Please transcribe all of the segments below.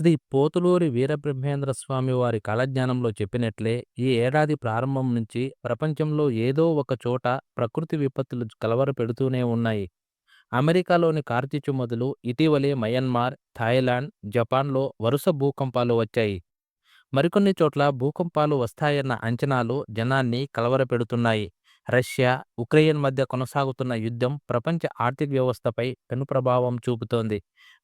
శ్రీ పోతులూరి వీరబ్రహ్మేంద్ర స్వామి వారి కాలజ్ఞానంలో చెప్పినట్లే ఈ ఏడాది ప్రారంభం నుంచి ప్రపంచంలో ఏదో ఒక చోట ప్రకృతి విపత్తులు కలవరపెడుతూనే ఉన్నాయి. అమెరికాలోని కార్చిచ్చు మొదలు ఇటీవలే మయన్మార్ థాయిలాండ్ జపాన్లో వరుస భూకంపాలు వచ్చాయి. మరికొన్ని చోట్ల భూకంపాలు వస్తాయన్న అంచనాలు జనాన్ని కలవరపెడుతున్నాయి రష్యా ఉక్రెయిన్ మధ్య కొనసాగుతున్న యుద్ధం ప్రపంచ ఆర్థిక వ్యవస్థపై పెను ప్రభావం చూపుతోంది.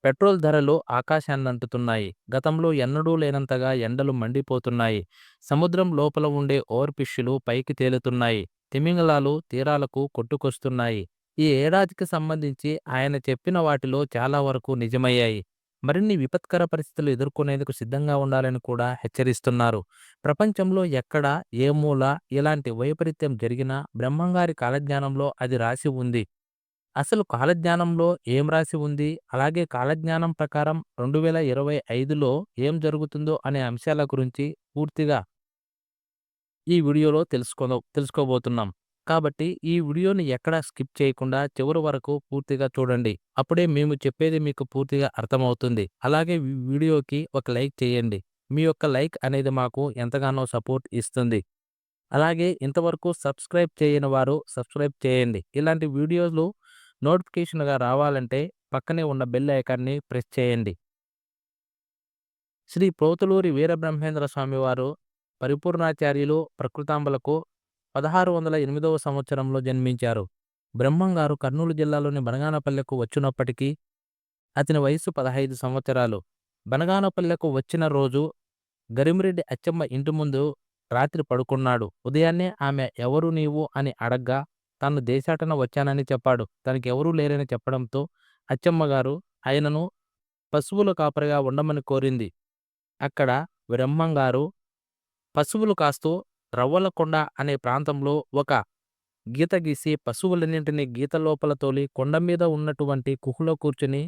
పెట్రోల్ ధరలు ఆకాశాన్నంటుతున్నాయి. గతంలో ఎన్నడూ లేనంతగా ఎండలు మండిపోతున్నాయి. సముద్రం లోపల ఉండే ఓర్పిష్యులు పైకి తేలుతున్నాయి. తిమింగలాలు తీరాలకు కొట్టుకొస్తున్నాయి. ఈ ఏడాదికి సంబంధించి ఆయన చెప్పిన వాటిలో చాలా వరకు నిజమయ్యాయి. మరిన్ని విపత్కర పరిస్థితులు ఎదుర్కొనేందుకు సిద్ధంగా ఉండాలని కూడా హెచ్చరిస్తున్నారు. ప్రపంచంలో ఎక్కడ ఏ మూల ఇలాంటి వైపరీత్యం జరిగినా బ్రహ్మంగారి కాలజ్ఞానంలో అది రాసి ఉంది. అసలు కాలజ్ఞానంలో ఏం రాసి ఉంది? అలాగే కాలజ్ఞానం ప్రకారం రెండు వేల ఇరవై ఐదులో ఏం జరుగుతుందో అనే అంశాల గురించి పూర్తిగా ఈ వీడియోలో తెలుసుకో తెలుసుకోబోతున్నాం. కాబట్టి ఈ వీడియోని ఎక్కడా స్కిప్ చేయకుండా చివరి వరకు పూర్తిగా చూడండి. అప్పుడే మేము చెప్పేది మీకు పూర్తిగా అర్థమవుతుంది. అలాగే వీడియోకి ఒక లైక్ చేయండి. మీ యొక్క లైక్ అనేది మాకు ఎంతగానో సపోర్ట్ ఇస్తుంది. అలాగే ఇంతవరకు సబ్స్క్రైబ్ చేయని వారు సబ్స్క్రైబ్ చేయండి. ఇలాంటి వీడియోలు నోటిఫికేషన్గా రావాలంటే పక్కనే ఉన్న బెల్ ఐకాన్ని ప్రెస్ చేయండి. శ్రీ పోతులూరి వీరబ్రహ్మేంద్ర స్వామివారు పరిపూర్ణాచార్యులు ప్రకృతాంబలకు పదహారు వందల ఎనిమిదవ సంవత్సరంలో జన్మించారు. బ్రహ్మంగారు కర్నూలు జిల్లాలోని బనగానపల్లెకు వచ్చినప్పటికీ అతని వయసు పదహైదు సంవత్సరాలు. బనగానపల్లెకు వచ్చిన రోజు గరిమిరెడ్డి అచ్చమ్మ ఇంటి ముందు రాత్రి పడుకున్నాడు. ఉదయాన్నే ఆమె ఎవరు నీవు అని అడగ్గా తాను దేశాటన వచ్చానని చెప్పాడు. తనకి ఎవరూ లేరని చెప్పడంతో అచ్చమ్మగారు ఆయనను పశువుల కాపరిగా ఉండమని కోరింది. అక్కడ బ్రహ్మంగారు పశువులు కాస్తూ రవ్వలకొండ అనే ప్రాంతంలో ఒక గీత గీసి పశువులన్నింటినీ గీత లోపల తోలి కొండ మీద ఉన్నటువంటి కుహులో కూర్చుని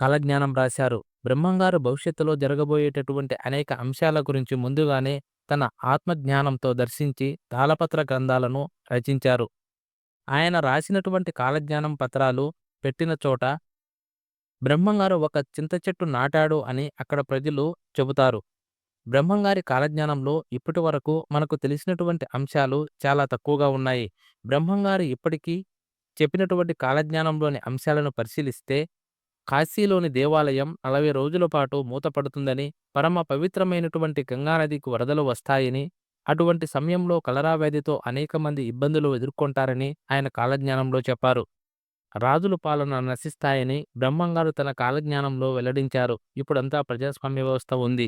కాలజ్ఞానం రాశారు. బ్రహ్మంగారు భవిష్యత్తులో జరగబోయేటటువంటి అనేక అంశాల గురించి ముందుగానే తన ఆత్మజ్ఞానంతో దర్శించి తాళపత్ర గ్రంథాలను రచించారు. ఆయన రాసినటువంటి కాలజ్ఞానం పత్రాలు పెట్టిన చోట బ్రహ్మంగారు ఒక చింత చెట్టు నాటాడు అని అక్కడ ప్రజలు చెబుతారు. బ్రహ్మంగారి కాలజ్ఞానంలో ఇప్పటి వరకు మనకు తెలిసినటువంటి అంశాలు చాలా తక్కువగా ఉన్నాయి. బ్రహ్మంగారు ఇప్పటికీ చెప్పినటువంటి కాలజ్ఞానంలోని అంశాలను పరిశీలిస్తే కాశీలోని దేవాలయం నలభై రోజుల పాటు మూతపడుతుందని పరమ పవిత్రమైనటువంటి గంగానదికి వరదలు వస్తాయని అటువంటి సమయంలో కలరా వ్యాధితో అనేక మంది ఇబ్బందులు ఎదుర్కొంటారని ఆయన కాలజ్ఞానంలో చెప్పారు. రాజుల పాలన నశిస్తాయని బ్రహ్మంగారు తన కాలజ్ఞానంలో వెల్లడించారు. ఇప్పుడంతా ప్రజాస్వామ్య వ్యవస్థ ఉంది.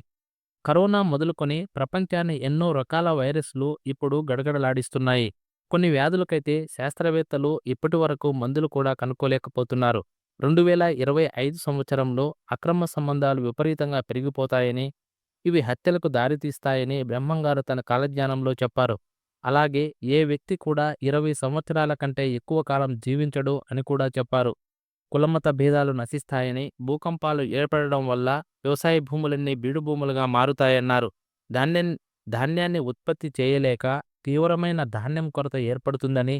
కరోనా మొదలుకొని ప్రపంచాన్ని ఎన్నో రకాల వైరస్లు ఇప్పుడు గడగడలాడిస్తున్నాయి. కొన్ని వ్యాధులకైతే శాస్త్రవేత్తలు ఇప్పటి వరకు మందులు కూడా కనుక్కోలేకపోతున్నారు. రెండు వేల ఇరవై ఐదు సంవత్సరంలో అక్రమ సంబంధాలు విపరీతంగా పెరిగిపోతాయని ఇవి హత్యలకు దారితీస్తాయని బ్రహ్మంగారు తన కాలజ్ఞానంలో చెప్పారు. అలాగే ఏ వ్యక్తి కూడా ఇరవై సంవత్సరాల కంటే ఎక్కువ కాలం జీవించడు అని కూడా చెప్పారు. కులమత భేదాలు నశిస్తాయని భూకంపాలు ఏర్పడడం వల్ల వ్యవసాయ భూములన్నీ బీడు భూములుగా మారుతాయన్నారు. ధాన్య ధాన్యాన్ని ఉత్పత్తి చేయలేక తీవ్రమైన ధాన్యం కొరత ఏర్పడుతుందని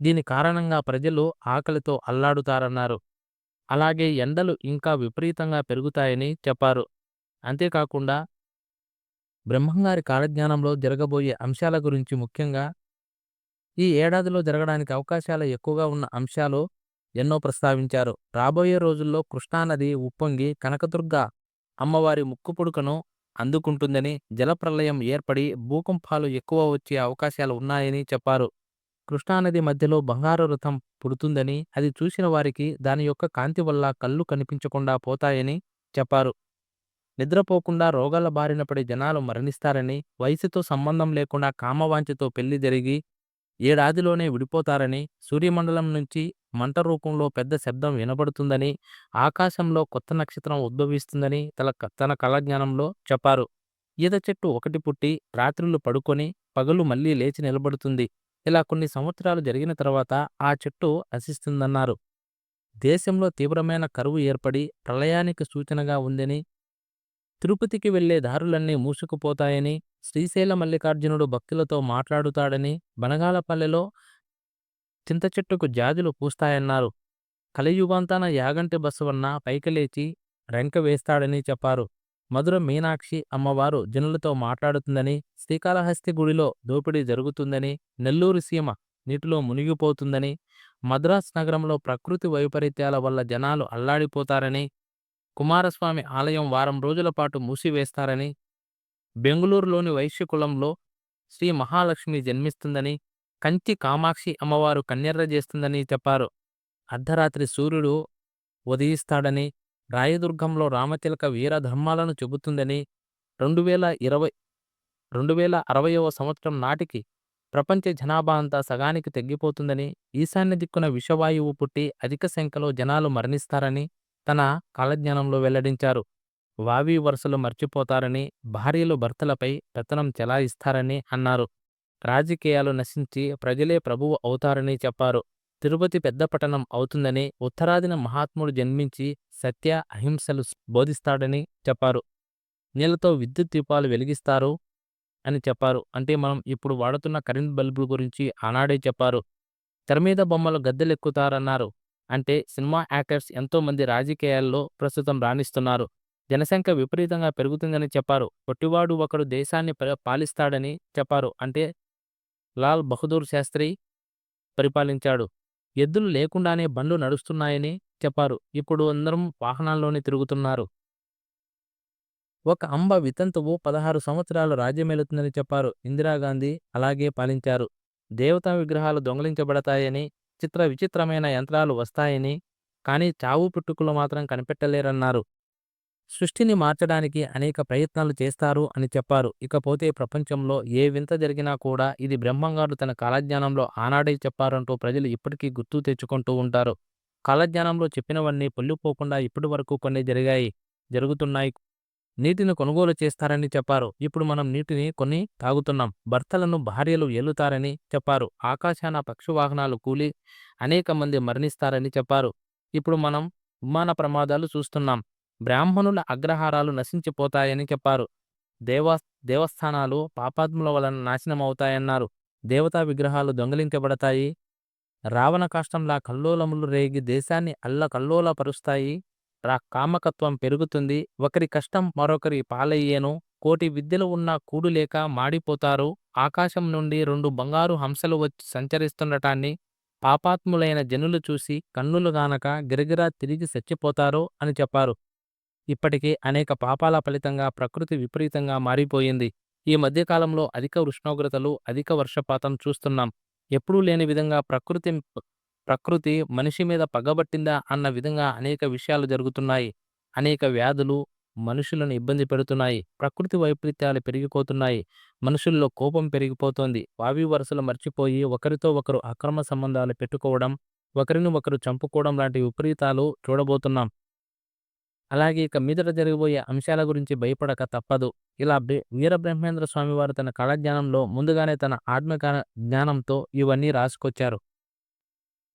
దీని కారణంగా ప్రజలు ఆకలితో అల్లాడుతారన్నారు. అలాగే ఎండలు ఇంకా విపరీతంగా పెరుగుతాయని చెప్పారు. అంతేకాకుండా బ్రహ్మంగారి కాలజ్ఞానంలో జరగబోయే అంశాల గురించి ముఖ్యంగా ఈ ఏడాదిలో జరగడానికి అవకాశాలు ఎక్కువగా ఉన్న అంశాలు ఎన్నో ప్రస్తావించారు. రాబోయే రోజుల్లో కృష్ణానది ఉప్పొంగి కనకదుర్గ అమ్మవారి ముక్కుపుడుకను అందుకుంటుందని జలప్రలయం ఏర్పడి భూకంపాలు ఎక్కువ వచ్చే అవకాశాలు ఉన్నాయని చెప్పారు. కృష్ణానది మధ్యలో బంగారు రథం పుడుతుందని అది చూసిన వారికి దాని యొక్క కాంతి వల్ల కళ్ళు కనిపించకుండా పోతాయని చెప్పారు. నిద్రపోకుండా రోగాల బారిన పడి జనాలు మరణిస్తారని వయసుతో సంబంధం లేకుండా కామవాంఛతో పెళ్ళి జరిగి ఏడాదిలోనే విడిపోతారని సూర్యమండలం నుంచి మంట రూపంలో పెద్ద శబ్దం వినబడుతుందని ఆకాశంలో కొత్త నక్షత్రం ఉద్భవిస్తుందని తన తన కళజ్ఞానంలో చెప్పారు. ఈత చెట్టు ఒకటి పుట్టి రాత్రులు పడుకొని పగలు మళ్ళీ లేచి నిలబడుతుంది. ఇలా కొన్ని సంవత్సరాలు జరిగిన తర్వాత ఆ చెట్టు నశిస్తుందన్నారు. దేశంలో తీవ్రమైన కరువు ఏర్పడి ప్రళయానికి సూచనగా ఉందని తిరుపతికి వెళ్ళే దారులన్నీ మూసుకుపోతాయని శ్రీశైల మల్లికార్జునుడు భక్తులతో మాట్లాడుతాడని బనగాలపల్లెలో చింత చెట్టుకు జాజులు పూస్తాయన్నారు. కలియుగాంతాన యాగంటి బసవన్న పైకిలేచి రెంక వేస్తాడని చెప్పారు. మధుర మీనాక్షి అమ్మవారు జనులతో మాట్లాడుతుందని శ్రీకాళహస్తి గుడిలో దోపిడీ జరుగుతుందని నెల్లూరు సీమ నీటిలో మునిగిపోతుందని మద్రాస్ నగరంలో ప్రకృతి వైపరీత్యాల వల్ల జనాలు అల్లాడిపోతారని కుమారస్వామి ఆలయం వారం రోజుల పాటు మూసివేస్తారని బెంగుళూరులోని వైశ్యకులంలో శ్రీ మహాలక్ష్మి జన్మిస్తుందని కంచి కామాక్షి అమ్మవారు కన్నెర్ర చేస్తుందని చెప్పారు. అర్ధరాత్రి సూర్యుడు ఉదయిస్తాడని రాయదుర్గంలో రామతిలక వీరధర్మాలను చెబుతుందని రెండు వేల ఇరవై రెండు వేల అరవయవ సంవత్సరం నాటికి ప్రపంచ జనాభా అంతా సగానికి తగ్గిపోతుందని ఈశాన్య దిక్కున విషవాయువు పుట్టి అధిక సంఖ్యలో జనాలు మరణిస్తారని తన కాలజ్ఞానంలో వెల్లడించారు. వావి వరుసలు మర్చిపోతారని భార్యలు భర్తలపై పెత్తనం చెలాయిస్తారని అన్నారు. రాజకీయాలు నశించి ప్రజలే ప్రభువు అవుతారని చెప్పారు. తిరుపతి పెద్ద పట్టణం అవుతుందని ఉత్తరాదిన మహాత్ముడు జన్మించి సత్య అహింసలు బోధిస్తాడని చెప్పారు. నీళ్ళతో విద్యుత్ దీపాలు వెలిగిస్తారు అని చెప్పారు. అంటే మనం ఇప్పుడు వాడుతున్న కరెంట్ బల్బుల గురించి ఆనాడే చెప్పారు. తెర మీద బొమ్మలు గద్దెలెక్కుతారన్నారు. అంటే సినిమా యాక్టర్స్ ఎంతోమంది రాజకీయాల్లో ప్రస్తుతం రాణిస్తున్నారు. జనసంఖ్య విపరీతంగా పెరుగుతుందని చెప్పారు. పొట్టివాడు ఒకడు దేశాన్ని పాలిస్తాడని చెప్పారు. అంటే లాల్ బహదూర్ శాస్త్రి పరిపాలించాడు. ఎద్దులు లేకుండానే బండ్లు నడుస్తున్నాయని చెప్పారు. ఇప్పుడు అందరం వాహనాల్లోనే తిరుగుతున్నారు. ఒక అంబ వితంతువు పదహారు సంవత్సరాలు రాజ్యమేలుతుందని చెప్పారు. ఇందిరాగాంధీ అలాగే పాలించారు. దేవతా విగ్రహాలు దొంగలించబడతాయని చిత్ర విచిత్రమైన యంత్రాలు వస్తాయని కానీ చావు పుట్టుకులు మాత్రం కనిపెట్టలేరన్నారు. సృష్టిని మార్చడానికి అనేక ప్రయత్నాలు చేస్తారు అని చెప్పారు. ఇకపోతే ప్రపంచంలో ఏ వింత జరిగినా కూడా ఇది బ్రహ్మంగారు తన కాలజ్ఞానంలో ఆనాడే చెప్పారంటూ ప్రజలు ఇప్పటికీ గుర్తు తెచ్చుకుంటూ ఉంటారు. కాలజ్ఞానంలో చెప్పినవన్నీ పొల్లిపోకుండా ఇప్పటి వరకు కొన్ని జరిగాయి జరుగుతున్నాయి. నీటిని కొనుగోలు చేస్తారని చెప్పారు. ఇప్పుడు మనం నీటిని కొని తాగుతున్నాం. భర్తలను భార్యలు ఏలుతారని చెప్పారు. ఆకాశాన పక్షువాహనాలు కూలి అనేక మంది మరణిస్తారని చెప్పారు. ఇప్పుడు మనం విమాన ప్రమాదాలు చూస్తున్నాం. బ్రాహ్మణుల అగ్రహారాలు నశించిపోతాయని చెప్పారు. దేవా దేవస్థానాలు పాపాత్ముల వలన నాశనమవుతాయన్నారు. దేవతా విగ్రహాలు దొంగిలించబడతాయి. రావణ కాష్టంలా కల్లోలములు రేగి దేశాన్ని అల్లకల్లోలపరుస్తాయి రా కామకత్వం పెరుగుతుంది. ఒకరి కష్టం మరొకరి పాలయ్యేను. కోటి విద్యలు ఉన్న కూడు లేక మాడిపోతారు. ఆకాశం నుండి రెండు బంగారు హంసలు వచ్చి సంచరిస్తుండటాన్ని పాపాత్ములైన జనులు చూసి కన్నులు గానక గిరగిరా తిరిగి చచ్చిపోతారు అని చెప్పారు. ఇప్పటికే అనేక పాపాల ఫలితంగా ప్రకృతి విపరీతంగా మారిపోయింది. ఈ మధ్యకాలంలో అధిక ఉష్ణోగ్రతలు అధిక వర్షపాతం చూస్తున్నాం. ఎప్పుడూ లేని విధంగా ప్రకృతి ప్రకృతి మనిషి మీద పగబట్టిందా అన్న విధంగా అనేక విషయాలు జరుగుతున్నాయి. అనేక వ్యాధులు మనుషులను ఇబ్బంది పెడుతున్నాయి. ప్రకృతి వైపరీత్యాలు పెరిగిపోతున్నాయి. మనుషుల్లో కోపం పెరిగిపోతోంది. వావి వరుసలు మర్చిపోయి ఒకరితో ఒకరు అక్రమ సంబంధాలు పెట్టుకోవడం ఒకరిని ఒకరు చంపుకోవడం లాంటి విపరీతాలు చూడబోతున్నాం. అలాగే ఇక మీదట జరగబోయే అంశాల గురించి భయపడక తప్పదు. ఇలా బ్రె- వీరబ్రహ్మేంద్ర స్వామివారు తన కళాజ్ఞానంలో ముందుగానే తన ఆత్మిక జ్ఞానంతో ఇవన్నీ రాసుకొచ్చారు.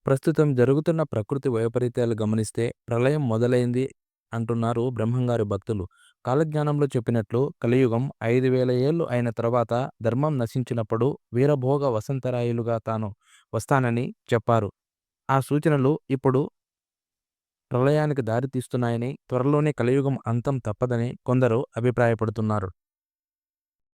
ప్రస్తుతం జరుగుతున్న ప్రకృతి వైపరీత్యాలు గమనిస్తే ప్రళయం మొదలైంది అంటున్నారు బ్రహ్మంగారి భక్తులు. కాలజ్ఞానంలో చెప్పినట్లు కలియుగం ఐదు వేల ఏళ్ళు అయిన తర్వాత ధర్మం నశించినప్పుడు వీరభోగ వసంతరాయులుగా తాను వస్తానని చెప్పారు. ఆ సూచనలు ఇప్పుడు ప్రళయానికి దారి తీస్తున్నాయని త్వరలోనే కలియుగం అంతం తప్పదని కొందరు అభిప్రాయపడుతున్నారు.